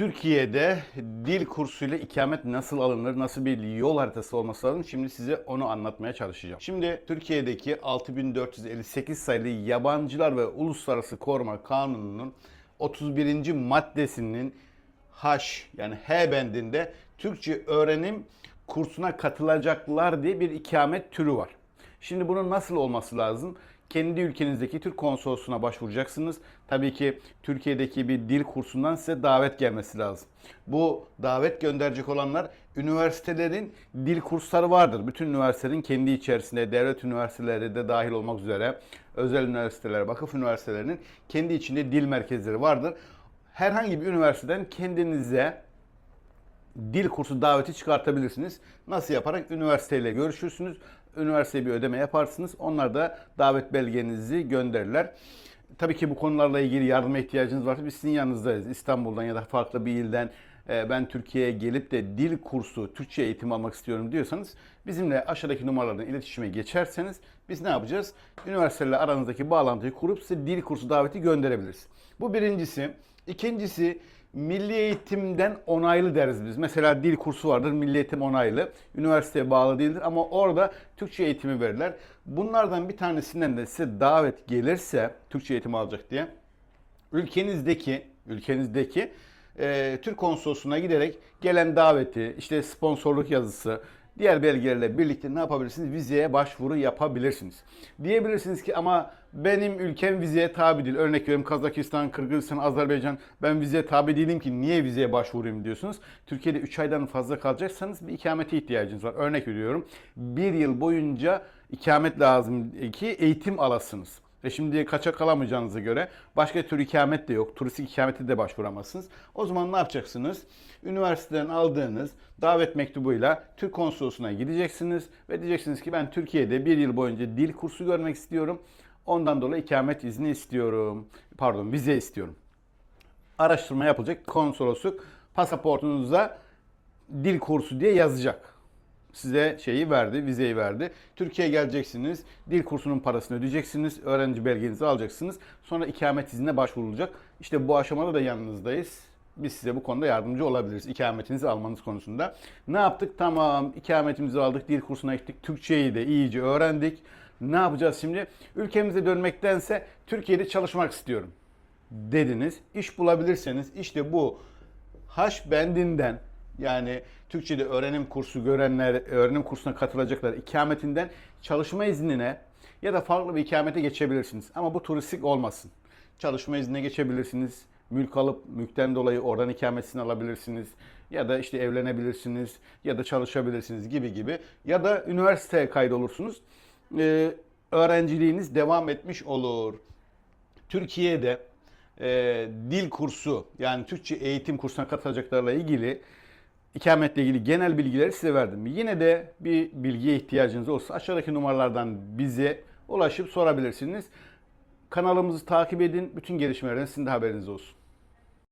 Türkiye'de dil kursuyla ikamet nasıl alınır, nasıl bir yol haritası olması lazım? Şimdi size onu anlatmaya çalışacağım. Şimdi Türkiye'deki 6458 sayılı Yabancılar ve Uluslararası Koruma Kanunu'nun 31. maddesinin H yani H bendinde Türkçe öğrenim kursuna katılacaklar diye bir ikamet türü var. Şimdi bunun nasıl olması lazım? Kendi ülkenizdeki Türk konsolosluğuna başvuracaksınız. Tabii ki Türkiye'deki bir dil kursundan size davet gelmesi lazım. Bu davet gönderecek olanlar üniversitelerin dil kursları vardır. Bütün üniversitelerin kendi içerisinde devlet üniversiteleri de dahil olmak üzere özel üniversiteler, vakıf üniversitelerinin kendi içinde dil merkezleri vardır. Herhangi bir üniversiteden kendinize dil kursu daveti çıkartabilirsiniz. Nasıl yaparak? Üniversiteyle görüşürsünüz. Üniversiteye bir ödeme yaparsınız. Onlar da davet belgenizi gönderirler. Tabii ki bu konularla ilgili yardıma ihtiyacınız varsa biz sizin yanınızdayız. İstanbul'dan ya da farklı bir ilden e, ben Türkiye'ye gelip de dil kursu, Türkçe eğitim almak istiyorum diyorsanız bizimle aşağıdaki numaralardan iletişime geçerseniz biz ne yapacağız? Üniversitelerle aranızdaki bağlantıyı kurup size dil kursu daveti gönderebiliriz. Bu birincisi. İkincisi milli eğitimden onaylı deriz biz. Mesela dil kursu vardır, milli eğitim onaylı. Üniversiteye bağlı değildir ama orada Türkçe eğitimi verirler. Bunlardan bir tanesinden de size davet gelirse Türkçe eğitim alacak diye ülkenizdeki ülkenizdeki e, Türk konsolosluğuna giderek gelen daveti, işte sponsorluk yazısı, diğer belgelerle birlikte ne yapabilirsiniz? Vizeye başvuru yapabilirsiniz. Diyebilirsiniz ki ama benim ülkem vizeye tabi değil. Örnek veriyorum Kazakistan, Kırgızistan, Azerbaycan ben vizeye tabi değilim ki niye vizeye başvurayım diyorsunuz. Türkiye'de 3 aydan fazla kalacaksanız bir ikamete ihtiyacınız var. Örnek veriyorum bir yıl boyunca ikamet lazım ki eğitim alasınız. Ve şimdi kaçak kalamayacağınıza göre başka tür ikamet de yok. Turistik ikamete de başvuramazsınız. O zaman ne yapacaksınız? Üniversiteden aldığınız davet mektubuyla Türk konsolosluğuna gideceksiniz ve diyeceksiniz ki ben Türkiye'de bir yıl boyunca dil kursu görmek istiyorum. Ondan dolayı ikamet izni istiyorum. Pardon vize istiyorum. Araştırma yapılacak konsolosluk pasaportunuza dil kursu diye yazacak size şeyi verdi, vizeyi verdi. Türkiye'ye geleceksiniz, dil kursunun parasını ödeyeceksiniz, öğrenci belgenizi alacaksınız. Sonra ikamet iznine başvurulacak. İşte bu aşamada da yanınızdayız. Biz size bu konuda yardımcı olabiliriz ikametinizi almanız konusunda. Ne yaptık? Tamam ikametimizi aldık, dil kursuna gittik. Türkçeyi de iyice öğrendik. Ne yapacağız şimdi? Ülkemize dönmektense Türkiye'de çalışmak istiyorum dediniz. İş bulabilirseniz işte bu H bendinden yani Türkçe'de öğrenim kursu görenler, öğrenim kursuna katılacaklar ikametinden çalışma iznine ya da farklı bir ikamete geçebilirsiniz. Ama bu turistik olmasın. Çalışma iznine geçebilirsiniz. Mülk alıp mülkten dolayı oradan ikametini alabilirsiniz. Ya da işte evlenebilirsiniz ya da çalışabilirsiniz gibi gibi. Ya da üniversiteye kaydolursunuz. Ee, öğrenciliğiniz devam etmiş olur. Türkiye'de e, dil kursu yani Türkçe eğitim kursuna katılacaklarla ilgili ikametle ilgili genel bilgileri size verdim. Yine de bir bilgiye ihtiyacınız olsa aşağıdaki numaralardan bize ulaşıp sorabilirsiniz. Kanalımızı takip edin. Bütün gelişmelerden sizin de haberiniz olsun.